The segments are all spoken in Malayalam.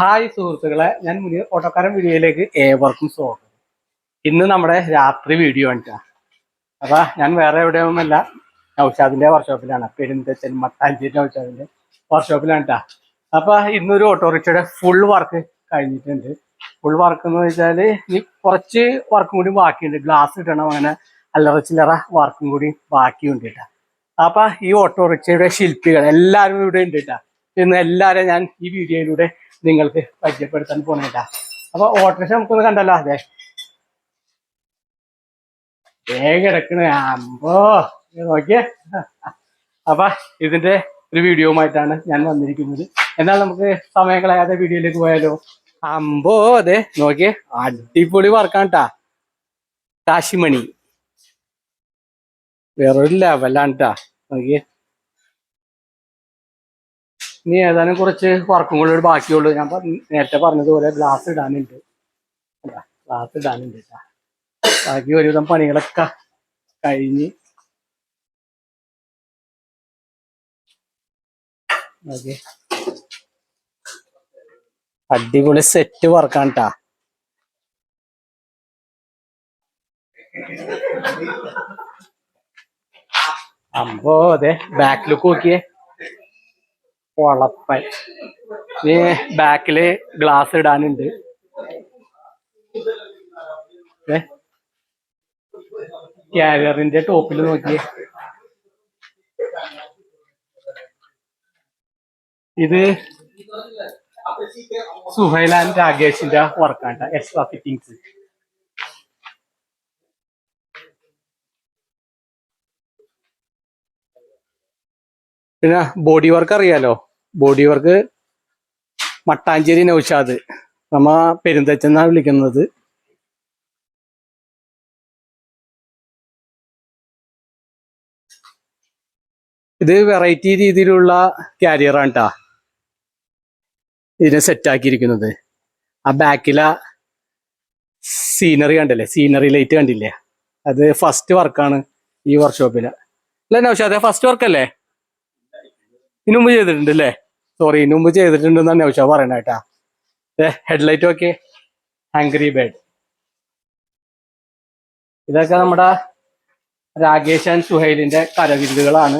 ഹായ് സുഹൃത്തുക്കളെ ഞാൻ മുനിയർ ഓട്ടോക്കാരൻ വീഡിയോയിലേക്ക് ഏവർക്കും സ്വാഗതം. ഇന്ന് നമ്മുടെ രാത്രി വീഡിയോ ആണ് അപ്പൊ ഞാൻ വേറെ എവിടെയൊന്നുമല്ല നൗഷാദിന്റെ വർക്ക്ഷോപ്പിലാണ് പെരുന്തച്ചൻ മട്ടാഞ്ചേരി നൗഷാദിന്റെ വർക്ക്ഷോപ്പിലാണ് കേട്ടാ അപ്പൊ ഇന്നൊരു ഓട്ടോറിക്ഷയുടെ ഫുൾ വർക്ക് കഴിഞ്ഞിട്ടുണ്ട്. ഫുൾ വർക്ക് എന്ന് വെച്ചാൽ ഇനി കുറച്ച് വർക്കും കൂടി ബാക്കിയുണ്ട്. ഗ്ലാസ് ഇടണം അങ്ങനെ. അല്ലറ ചില്ലറ വർക്കും കൂടി ബാക്കിയുണ്ട് കേട്ടാ അപ്പൊ ഈ ഓട്ടോറിക്ഷയുടെ ശില്പികൾ എല്ലാവരും ഇവിടെ ഉണ്ട് കേട്ടാ ഇന്ന് എല്ലാവരെയും ഞാൻ ഈ വീഡിയോയിലൂടെ നിങ്ങൾക്ക് പരിചയപ്പെടുത്താൻ പോണേട്ടാ. അപ്പൊ ഓട്ടോറിക്ഷ നമുക്കൊന്ന് കണ്ടല്ലോ അതെ കിടക്കണ. അമ്പോ നോക്കിയേ. അപ്പൊ ഇതിന്റെ ഒരു വീഡിയോമായിട്ടാണ് ഞാൻ വന്നിരിക്കുന്നത്. എന്നാൽ നമുക്ക് സമയം കളയാതെ വീഡിയോയിലേക്ക് പോയാലോ? അമ്പോ അതെ നോക്കിയേ. അടിപൊളി വർക്കാണ് ട്ടാ കാശിമണി. വേറൊരു ലെവലാണ് ട്ടാ നോക്കിയേ. ഇനി ഏതാനും കുറച്ച് വർക്കും കൂടി ബാക്കിയുള്ളൂ. ഞാൻ നേരത്തെ പറഞ്ഞതുപോലെ ഗ്ലാസ് ഇടാനുണ്ട്. ഗ്ലാസ് ഇടാനുണ്ട്. ബാക്കി ഒരുവിധം പണികളൊക്കെ കഴിഞ്ഞ്. അടിപൊളി സെറ്റ് വർക്കാണ് അമ്പോ അതെ ബാക്ക് ലുക്ക് നോക്കിയേ. പൊളപ്പൻ ഇനി ബാക്കിൽ ഗ്ലാസ് ഇടാനുണ്ട്. ക്യാരിയറിന്റെ ടോപ്പിൽ നോക്കിയേ. ഇത് സുഹൈൽ രാകേഷിന്റെ വർക്കാണ് എക്സ്ട്രാ ഫിറ്റിങ്സ് പിന്നെ ബോഡി വർക്ക് അറിയാലോ? Body work Mattancherry Naushad. നമ്മ പെരുന്തച്ചെന്നാണ് വിളിക്കുന്നത്. ഇത് വെറൈറ്റി രീതിയിലുള്ള ക്യാരിയറാണ് ട്ടാ ഇതിനെ സെറ്റ് ആക്കിയിരിക്കുന്നത്. ആ ബാക്കിലെ സീനറി കണ്ടില്ലേ? സീനറി ലൈറ്റ് കണ്ടില്ലേ? അത് ഫസ്റ്റ് വർക്കാണ് ഈ വർക്ക്ഷോപ്പിലെ അല്ല നൗഷാദ് ഫസ്റ്റ് വർക്കല്ലേ ഇതിനു മുമ്പ് ചെയ്തിട്ടുണ്ട് അല്ലേ സോറി ഇതിനു മുമ്പ് ചെയ്തിട്ടുണ്ടെന്നാണ് നൗഷാ പറയണ കേട്ടാ. ഹെഡ്ലൈറ്റ് ഒക്കെ ആങ്കറി ബേഡ് ഇതൊക്കെ നമ്മുടെ രാകേഷ് ആൻഡ് സുഹൈലിന്റെ കരവിരുതുകളാണ്.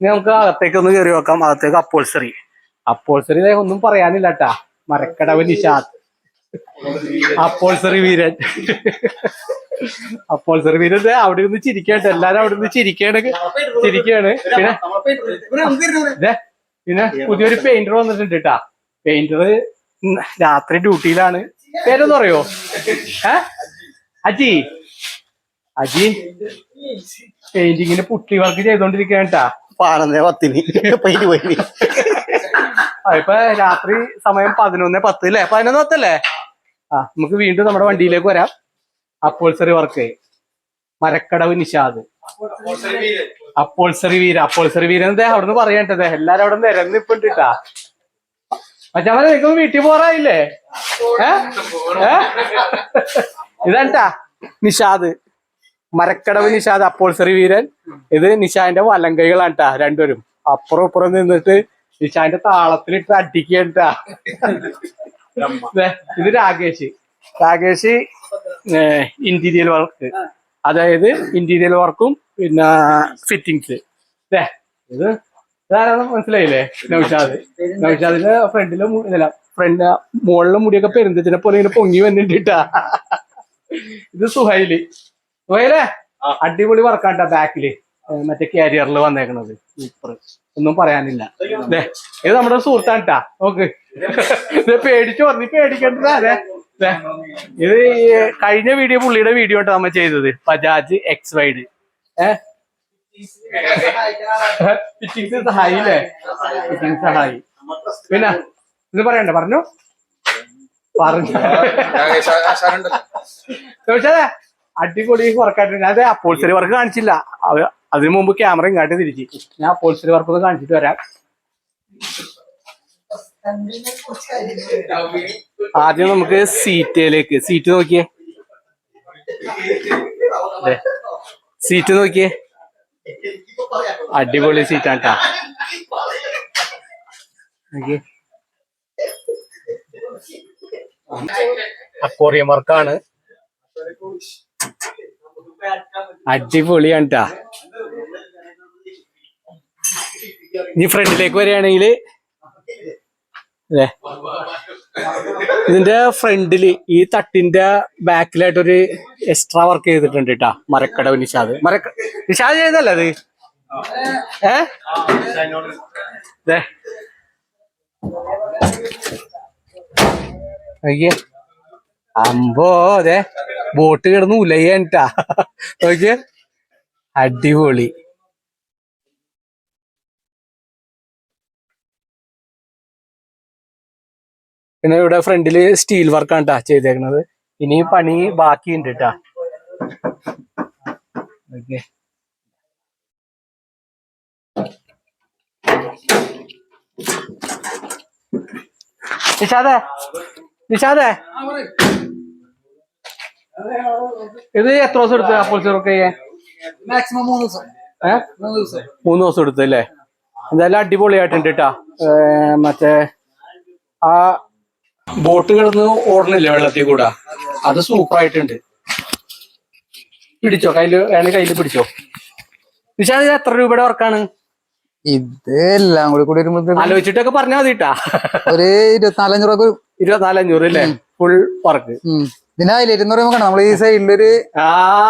ഇനി നമുക്ക് അകത്തേക്ക് ഒന്ന് കയറി നോക്കാം. അകത്തേക്ക് അപ്പോൾസറി അപ്പോൾസറി ഒന്നും പറയാനില്ല കേട്ടാ. മരക്കടവ് നിഷാദ്. അപ്പോൾസറി വീരൻ. അപ്പോൾസറി വീരൻ അവിടെ നിന്ന് ചിരിക്കട്ടെ. എല്ലാരും അവിടെ നിന്ന് ചിരിക്കാണ് ചിരിക്കാണ് പിന്നെ പിന്നെ പുതിയൊരു പെയിന്റർ വന്നിട്ടുണ്ട് കേട്ടാ പെയിന്റർ രാത്രി ഡ്യൂട്ടിയിലാണ്. പേരൊന്നും അറിയോ ഏ? അജി. അജി പെയിന്റിങ്ങിന് പുട്ടി വർക്ക് ചെയ്തോണ്ടിരിക്കുകയാണ് കേട്ടാ പത്തിന്. പെയിന്റ് പോയി. ഇപ്പൊ രാത്രി സമയം പതിനൊന്ന് പത്ത് അല്ലേ പതിനൊന്ന് പത്തല്ലേ? ആ നമുക്ക് വീണ്ടും നമ്മുടെ വണ്ടിയിലേക്ക് വരാം. Upholstery work Marakkadavu Nishad. Upholstery വീര അപ്പോൾസറി വീരൻ അവിടുന്ന് പറയണ്ടത് എല്ലാരും അവിടെ നിരന്ന് ഇപ്പൊ ഇട്ടാ മച്ചാമല വീട്ടിൽ പോറായില്ലേ? ഇതാണ്ടാ നിഷാദ്. മരക്കടവ് നിഷാദ് അപ്പോൾസറി വീരൻ. ഇത് നിഷാന്റെ വലങ്കൈകളാണ് കേട്ടാ രണ്ടുപേരും. അപ്പുറം ഇപ്പുറം നിന്നിട്ട് നിഷാന്റെ താളത്തിലിട്ട് അടിക്കണ്ടാ ഇത് രാകേഷ്. രാകേഷ് ഇന്റീരിയൽ വർക്ക് അതായത് ഇന്റീരിയൽ വർക്കും പിന്നെ ഫിറ്റിങ്സ് ഇത് ഇതാരാണ് മനസ്സിലായില്ലേ? നൗഷാദ്. നൗഷാദിന്റെ ഫ്രണ്ടിൽ ഇതല്ല ഫ്രണ്ട് മുകളിലെ മുടിയൊക്കെ പെരുന്തച്ചിനെ പോലെ ഇങ്ങനെ പൊങ്ങി വന്നിട്ടാ ഇത് സുഹൈൽ. സുഹൈലേ അടിപൊളി വർക്കാട്ടാ ബാക്കിൽ മറ്റേ കാരിയറിൽ വന്നേക്കണത്. സൂപ്പർ ഒന്നും പറയാനില്ല. ഇത് നമ്മുടെ സുഹൃത്താണ് കേട്ടാ നോക്ക്. ഇത് പേടിച്ചു പറഞ്ഞു. പേടിക്കണ്ട അതെ ഇത് കഴിഞ്ഞ വീഡിയോ പുള്ളിയുടെ വീഡിയോ ആണ് നമ്മ ചെയ്തത്. ബജാജ് എക്സ് വൈഡ് സഹായി അല്ലേ പിന്നെ ഇത് പറയണ്ട പറഞ്ഞു. പറഞ്ഞു. ചോദിച്ചാ അടിപൊളി വർക്കായിട്ട് ഞാൻ അപ്പോൾസറി വർക്ക് കാണിച്ചില്ല. അതിനു മുമ്പ് ക്യാമറ ഇങ്ങോട്ട് തിരിച്ചു ഞാൻ അപ്പോൾസറി വർക്ക് കാണിച്ചിട്ട് വരാം. ആദ്യം നമുക്ക് സീറ്റിലേക്ക് സീറ്റ് നോക്കിയേ. സീറ്റ് നോക്കിയേ. അടിപൊളി സീറ്റാണ് ട്ടാ. നോക്കിയേ. അക്വോറിയം വർക്കാണ് അടിപൊളിയാണ് ട്ടാ ഇനി ഫ്രണ്ടിലേക്ക് വരികയാണെങ്കിൽ ഇതിന്റെ ഫ്രണ്ടിൽ ഈ തട്ടിന്റെ ബാക്കിലായിട്ട് ഒരു എക്സ്ട്രാ വർക്ക് ചെയ്തിട്ടുണ്ട് കേട്ടാ മരക്കടവ് നിഷാദ്. മരക്ക നിഷാദ് ചെയ്തല്ലേ അത്? ഏ? ദേ. അമ്പോ അതെ ബോട്ട് കിടന്ന് ഉലയാൻട്ടാ നോക്കിയ. അടിപൊളി. പിന്നെ ഇവിടെ ഫ്രണ്ടിൽ സ്റ്റീൽ വർക്കാണ് ട്ടാ ചെയ്തേക്കുന്നത് ഇനി പണി ബാക്കിയുണ്ട് ട്ടാ. ഓക്കെ നിഷാദേ നിഷാദേ. ഇത് എത്ര ദിവസം എടുത്തു അപ്പോൾ ചെറുക്കയ്യെ മാക്സിമം മൂന്ന് ദിവസം. ഏഹ് മൂന്ന് ദിവസം. മൂന്ന് ദിവസം എടുത്തു അല്ലേ? എന്തായാലും അടിപൊളിയായിട്ടുണ്ട് കേട്ടാ മറ്റേ ആ ബോട്ട് കിടന്ന് ഓടണില്ലേ വെള്ളത്തിൽ കൂടെ? അത് സൂപ്പർ ആയിട്ടുണ്ട് പിടിച്ചോ? കയ്യിൽ വേണേ കയ്യിൽ പിടിച്ചോ? നിഷാദ് ഇത് എത്ര രൂപയുടെ വർക്കാണ് ഇത് എല്ലാം കൂടി കൂടി ആലോചിച്ചിട്ടൊക്കെ പറഞ്ഞാൽ മതി കേട്ടാ ഒരു ഇരുപത്തിനാലഞ്ഞൂറ് വരും. ഇരുപത്തിനാല് അഞ്ഞൂറ് അല്ലേ ഫുൾ വർക്ക്. ഇതിന് ഇരുന്നൂറ് നമുക്ക് നമ്മൾ ഈ സൈഡിലൊരു ആ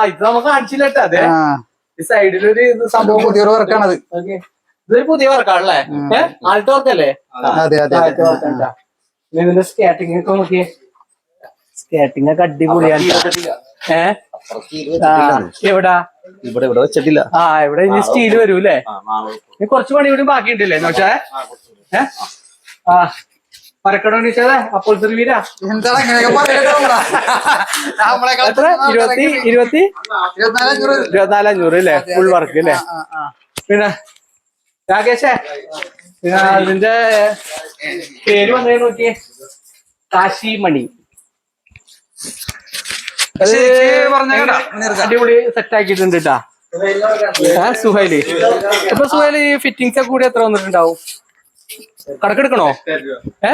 ഇത് നമുക്ക് കാണിച്ചില്ല കേട്ടാ. അതെ. ഈ സൈഡിലൊരു ഇത് സംഭവം പുതിയൊരു വർക്കാണത് ഓക്കേ. ഇതൊരു പുതിയ വർക്കാണല്ലേ ആൾട്ട് വർക്കല്ലേ അതെ അതെ ആദ്യത്തെ വർക്കാണ് ഇനി ഇതിന്റെ സ്കേറ്റിംഗ് ഒക്കെ നോക്കിയേ. സ്കേറ്റിംഗ് ഒക്കെ അടിപൊളിയാണ്. എവിടാ? ഇവിടെ ഇവിടെ വെച്ചിട്ടില്ല. ആ ഇവിടെ ഇനി സ്റ്റീൽ വരൂല്ലേ കുറച്ച് പണി ഇവിടെ ബാക്കിയുണ്ടല്ലേ? നോച്ചാ ഏഹ് ആ. മരക്കട നീച്ചാതെ അപ്പോൾ വീരാ. എന്താണ് ഇരുപത്തി ഇരുപത്തി? ഇരുപത്തിനാലഞ്ച് രൂപ ഇരുപത്തിനാല് അഞ്ഞൂറ് അല്ലേ? ഫുൾ വർക്ക് അല്ലേ. പിന്നെ രാകേഷേ പിന്നെ അതിന്റെ പേര് വന്നേ നോക്കിയേ കാശി മണി. അടിപൊളി സെറ്റ് ആക്കിയിട്ടുണ്ട് കേട്ടാ സുഹൈലി. ഇപ്പൊ സുഹൈൽ ഫിറ്റിംഗ്സ് ഒക്കെ കൂടി എത്ര വന്നിട്ടുണ്ടാവും? കണക്കെടുക്കണോ? ഏ?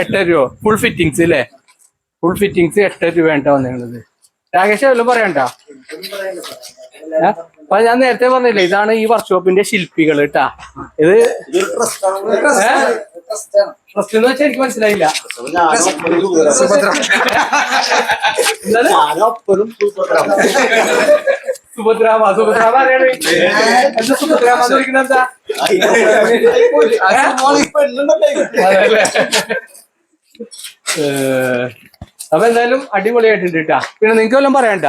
എട്ട് രൂപ. ഫുൾ ഫിറ്റിങ്സ് അല്ലേ ഫുൾ ഫിറ്റിങ്സ് എട്ട് രൂപ വേണ്ട വന്നിരുന്നത്. രാകേഷ് വല്ലതും പറയണ്ട? അപ്പൊ ഞാൻ നേരത്തെ പറഞ്ഞില്ലേ ഇതാണ് ഈ വർക്ക്ഷോപ്പിന്റെ ശില്പികൾ കേട്ടാ ഇത് ട്രസ്റ്റ് എന്ന് വെച്ചാൽ എനിക്ക് മനസ്സിലായില്ല. സുഭദ്ര. എന്താണ്? സുഭദ്രാമ സുഭദ്രാമ ആരാണ് എന്താ സുഭദ്രാമ എന്ന് വിളിക്കുന്നത് എന്താ? അതല്ലേ? ഏഹ്, അപ്പൊ എന്തായാലും അടിപൊളിയായിട്ടുണ്ട് കേട്ടാ പിന്നെ നിങ്ങക്ക് വല്ലതും പറയണ്ട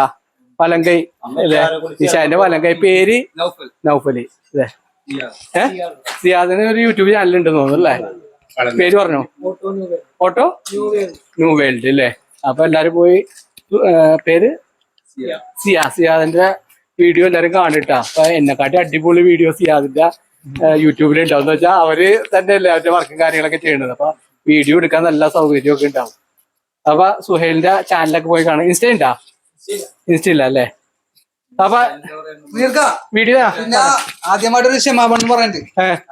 പലങ്കൈ അല്ലേ നിഷാന്റെ പലങ്കൈ പേര് നൗഫലി അല്ലേ ഏഹ് സിയാദിന് ഒരു യൂട്യൂബ് ചാനൽ ഉണ്ടെന്ന് തോന്നുന്നു അല്ലേ? പേര് പറഞ്ഞു? Auto new world. അല്ലേ അപ്പൊ എല്ലാരും പോയി പേര്? സിയാ. സിയാദിന്റെ വീഡിയോ എല്ലാരും കാണിട്ടാ. അപ്പൊ എന്നെക്കാട്ടി അടിപൊളി വീഡിയോ സിയാദിന്റെ യൂട്യൂബിൽ ഉണ്ടാവും. എന്ന് വെച്ചാൽ അവർ തന്നെ അല്ലേ അവരുടെ വർക്കും കാര്യങ്ങളൊക്കെ ചെയ്യുന്നത്. അപ്പൊ വീഡിയോ എടുക്കാൻ നല്ല സൗകര്യമൊക്കെ ഉണ്ടാവും. അപ്പൊ സുഹേലിന്റെ ചാനലൊക്കെ പോയി കാണാം. ഇൻസ്റ്റ ഉണ്ടാ ഇൻസ്റ്റ ഇല്ല അല്ലേ? അപ്പൊ വീഡിയോ പിന്നെ ആദ്യമായിട്ടൊരു ക്ഷമാപണം പറയണ്ട്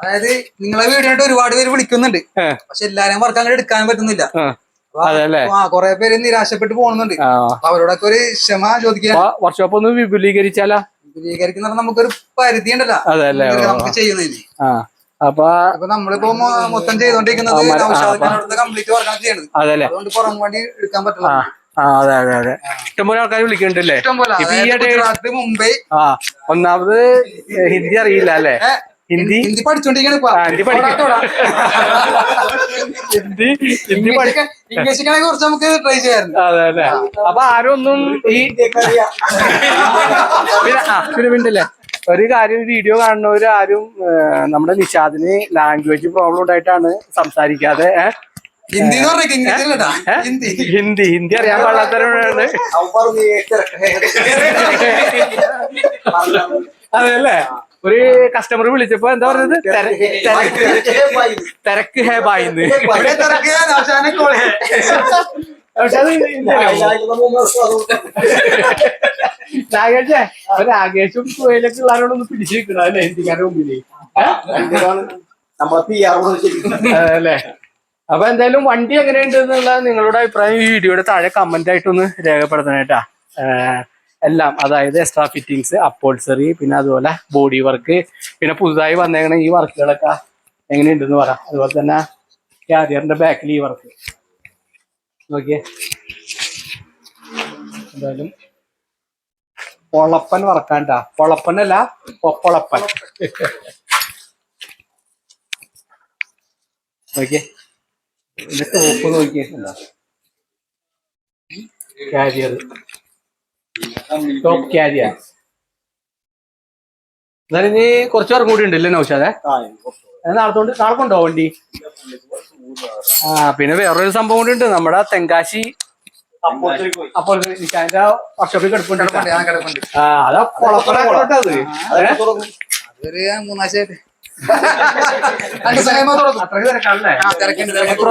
അതായത് നിങ്ങളെ വീഡിയോ ആയിട്ട് ഒരുപാട് പേര് വിളിക്കുന്നുണ്ട്. പക്ഷെ എല്ലാരെയും വർക്ക് അങ്ങനെ എടുക്കാൻ പറ്റുന്നില്ല. കൊറേ പേര് നിരാശപ്പെട്ട് പോകുന്നുണ്ട്. അവരോടൊക്കെ ഒരു ക്ഷമ ചോദിക്കാൻ വർക്ക്ഷോപ്പ് ഒന്ന് വിപുലീകരിച്ചാലാ? വിപുലീകരിക്കുന്ന നമുക്കൊരു പരിധി ഉണ്ടല്ലോ. നമുക്ക് ചെയ്യുന്നതിന്. അപ്പൊ നമ്മളിപ്പോ മൊത്തം ചെയ്തോണ്ടിരിക്കുന്നത് കംപ്ലീറ്റ് വർക്കാണ് ചെയ്യണത്. അതുകൊണ്ട് പുറം വണ്ടി എടുക്കാൻ പറ്റില്ല. ആ അതെ അതെ അതെ. ഇഷ്ടംപോലെ ആൾക്കാർ വിളിക്കുന്നുണ്ടല്ലേ? ഗുജറാത്ത് മുംബൈ. ആ ഒന്നാമത് ഹിന്ദി അറിയില്ല അല്ലേ? ഹിന്ദി ഹിന്ദി പഠിച്ചോണ്ടിരിക്കണ കുറച്ച് ഹിന്ദി ഹിന്ദി ഹിന്ദി പഠി ഇംഗ്ലീഷിനെ കുറിച്ച് നമുക്ക് ട്രൈ ചെയ്യാറുണ്ട് അതെ അല്ലേ? അപ്പൊ ആരും ഒന്നും ഈ പിന്നെ ഒരു കാര്യം വീഡിയോ കാണുന്നവര് ആരും നമ്മുടെ നിഷാദിന് ലാംഗ്വേജ് പ്രോബ്ലം ഉണ്ടായിട്ടാണ് സംസാരിക്കാതെ? ഹിന്ദി? ഹിന്ദി. ഹിന്ദി ഹിന്ദി അറിയാൻ പാടാത്തവരാണ് അതെല്ലേ? ഒരു കസ്റ്റമർ വിളിച്ചപ്പോ എന്താ പറഞ്ഞത്? തെര- തെരക്ക് തിരക്ക് ഹേ ബായിന്ന്? രാകേഷേ രാകേഷും സുഹേലൊക്കെ ഉള്ളവരോടൊന്ന് പിടിച്ചു നിൽക്കണം അല്ലേ? ഹിന്ദിക്കാരുടെ മുമ്പിൽ. നമ്മളെ പി ആർ അതല്ലേ? അപ്പൊ എന്തായാലും വണ്ടി എങ്ങനെയുണ്ട് എന്നുള്ള നിങ്ങളുടെ അഭിപ്രായം ഈ വീഡിയോയുടെ താഴെ കമന്റ് ആയിട്ടൊന്ന് രേഖപ്പെടുത്തണേട്ടാ എല്ലാം അതായത് എക്സ്ട്രാ ഫിറ്റിങ്സ് അപ്പോൾസറി പിന്നെ അതുപോലെ ബോഡി വർക്ക് പിന്നെ പുതുതായി വന്നേക്കണ ഈ വർക്കുകളൊക്കെ എങ്ങനെയുണ്ടെന്ന് പറ. അതുപോലെ തന്നെ ക്യാരിയറിന്റെ ബാക്കിൽ ഈ വർക്ക് നോക്കിയേ. എന്തായാലും പൊളപ്പൻ വറക്കാണ്ടാ പൊളപ്പനല്ല പൊളപ്പൻ നോക്കിയേ. ഇതിന്റെ ഉപ്പ് നോക്കിയേ കാരിയർ ടോപ്പ് കാരിയർ എന്നാലും ഇനി കുറച്ച് പേർ കൂടി ഉണ്ടല്ലേ നൗഷാദെ? അത് നാളെ കൊണ്ട് വണ്ടി? ആ പിന്നെ വേറൊരു സംഭവം കൂടി ഉണ്ട്. നമ്മുടെ തെങ്കാശി അപ്പോൾ അതിന്റെ വർക്ക്ഷോപ്പിൽ കിടപ്പുണ്ട്. ആ അതാ പൊളപ്പനാക്കോട്ടെ അത്. ഏ? എത്ര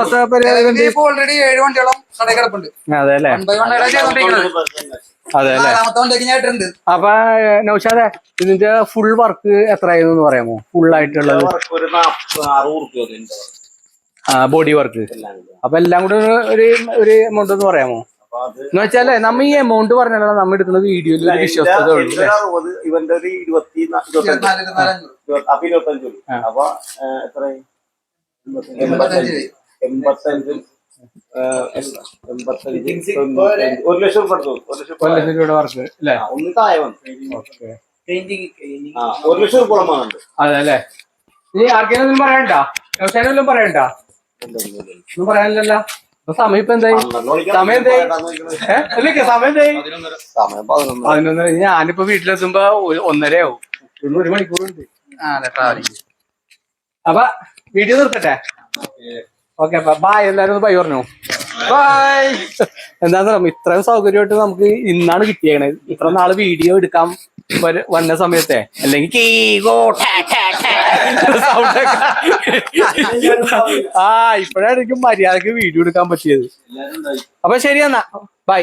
ഓൾറെഡി ഏഴ് വണ്ടികളും കടയിൽ കിടപ്പുണ്ട്. അതെ അല്ലേ? അതെ അല്ലേ? അപ്പൊ നൗഷാദെ ഇതിന്റെ ഫുൾ വർക്ക് എത്രയായിരുന്നു എന്ന് പറയാമോ ഫുൾ ആയിട്ടുള്ളത് ബോഡി വർക്ക്. അപ്പൊ എല്ലാം കൂടെ ഒരു- ഒരു ഒരു എമൗണ്ട് എന്ന് പറയാമോ? എന്ന് വെച്ചാലേ നമ്മ ഈ എമൗണ്ട് പറഞ്ഞാൽ നമ്മ എടുക്കുന്ന വീഡിയോയിൽ ഒരു വിശ്വസ്തത ഉള്ളൂ അറുപത് ഇവന്റെ ഒരു ഇരുപത്തി അപ്പൊ ഇരുപത്തഞ്ച് അപ്പൊ എത്ര എൺപത്തഞ്ച്. എൺപത്തഞ്ച്. ഒരു ലക്ഷം രൂപ എടുത്തു? ഒരു ലക്ഷം ഒരു രൂപ ലക്ഷം രൂപയുടെ വർക്ക് അല്ലേ? ഒന്ന് താഴെ വന്നു. ഒരു ലക്ഷം രൂപ അതെ അല്ലേ? ഇനി ആർക്കെങ്കിലും പറയണ്ട? വ്യവസായം പറയണ്ട? ഒന്നും പറയാനില്ലല്ലോ? സമയം ഇപ്പൊ എന്തായി? സമയം എന്തായി? ഏഹ് അല്ലേ സമയം എന്തായി? സമയം പതിനൊന്ന് പതിനൊന്ന് ഞാനിപ്പോ വീട്ടിലെത്തുമ്പോ ഒന്നരയാവും. ഇന്ന് ഒരു മണിക്കൂറുണ്ട് ആ അതെ ട്രാവലിംഗ് അപ്പൊ വീഡിയോ നിർത്തട്ടെ? ഓക്കെ അപ്പൊ ബായ് എല്ലാരും ഒന്ന് ബൈ പറഞ്ഞു? ബായ് എന്താന്ന് പറയാം ഇത്രയും സൗകര്യമായിട്ട് നമുക്ക് ഇന്നാണ് കിട്ടിയേക്കണത്. ഇത്ര നാൾ വീഡിയോ എടുക്കാൻ വര- വന്ന സമയത്തെ. അല്ലെങ്കിൽ ആ ഇപ്പഴാണ് എനിക്ക് മര്യാദയ്ക്ക് വീഡിയോ എടുക്കാൻ പറ്റിയത്. അപ്പൊ ശരി എന്നാ. ബൈ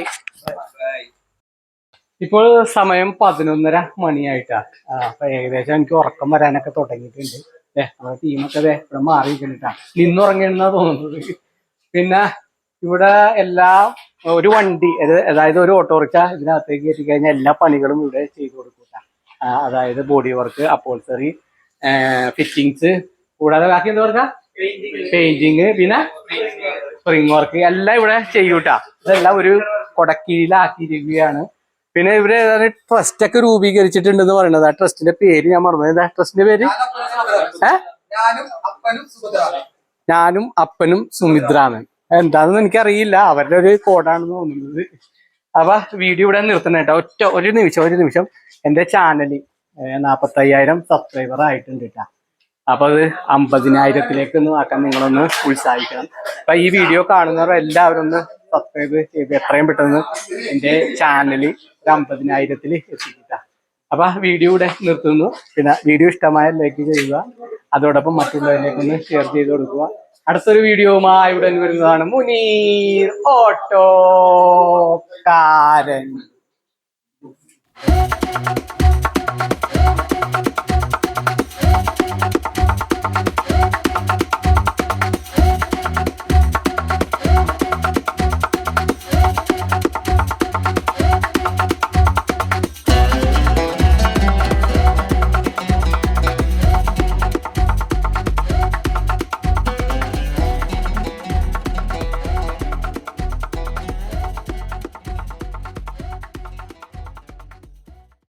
ഇപ്പോൾ സമയം പതിനൊന്നര മണിയായിട്ടാ. അപ്പൊ ഏകദേശം എനിക്ക് ഉറക്കം വരാനൊക്കെ തുടങ്ങിയിട്ടുണ്ട്. ഏ നമ്മുടെ ടീമൊക്കെ ദേ ഇവിടെ മാറിയിരിക്കണിട്ടാ നിന്നുറങ്ങിയെന്നാ തോന്നുന്നത്. പിന്നെ ഇവിടെ എല്ലാ ഒരു വണ്ടി അതായത് ഒരു ഓട്ടോറിക്ഷ ഇതിനകത്തേക്ക് എത്തിക്കഴിഞ്ഞാൽ കഴിഞ്ഞാൽ എല്ലാ പണികളും ഇവിടെ ചെയ്തു കൊടുക്കൂട്ടാ. അതായത് ബോഡി വർക്ക് അപ്പോൾസറി ഫിറ്റിങ്സ് കൂടാതെ ബാക്കി എന്താ പറഞ്ഞ? പെയിന്റിങ് പിന്നെ സ്പ്രിങ് വർക്ക് എല്ലാം ഇവിടെ ചെയ്യൂട്ടാ. ഇതെല്ലാം ഒരു കൊടക്കീഴിലാക്കിയിരിക്കുകയാണ്. പിന്നെ ഇവർ ട്രസ്റ്റ് ഒക്കെ രൂപീകരിച്ചിട്ടുണ്ടെന്ന് പറയുന്നത്. ആ ട്രസ്റ്റിന്റെ പേര് ഞാൻ മറന്നു. ട്രസ്റ്റിന്റെ പേര്? ഞാനും അപ്പനും സുമിത്രാമൻ. എന്താണെന്ന് എനിക്കറിയില്ല. അവരുടെ ഒരു കോഡാണെന്ന് തോന്നുന്നത്. അപ്പൊ വീഡിയോ ഇവിടെ നിർത്തണേട്ടോ ഒറ്റ ഒരു നിമിഷം ഒരു നിമിഷം. എന്റെ ചാനൽ നാപ്പത്തയ്യായിരം സബ്സ്ക്രൈബർ ആയിട്ടുണ്ട് കേട്ടാ അപ്പൊ അത് അമ്പതിനായിരത്തിലേക്ക് ഒന്ന് ആക്കാൻ നിങ്ങളൊന്ന് ഉത്സാഹിക്കണം. അപ്പൊ ഈ വീഡിയോ കാണുന്നവർ എല്ലാവരും ഒന്ന് സബ്സ്ക്രൈബ് ചെയ്ത് എത്രയും പെട്ടെന്ന് എന്റെ ചാനൽ ഒരു അമ്പതിനായിരത്തിൽ എത്തിക്കുക അപ്പൊ വീഡിയോ ഇവിടെ നിർത്തുന്നു. പിന്നെ വീഡിയോ ഇഷ്ടമായ ലൈക്ക് ചെയ്യുക. അതോടൊപ്പം മറ്റുള്ളവരിലേക്ക് ഒന്ന് ഷെയർ ചെയ്ത് കൊടുക്കുക. അടുത്തൊരു വീഡിയോവുമായി ഉടൻ വരുന്നതാണ് മുനീർ ഓട്ടോ കാരൻ.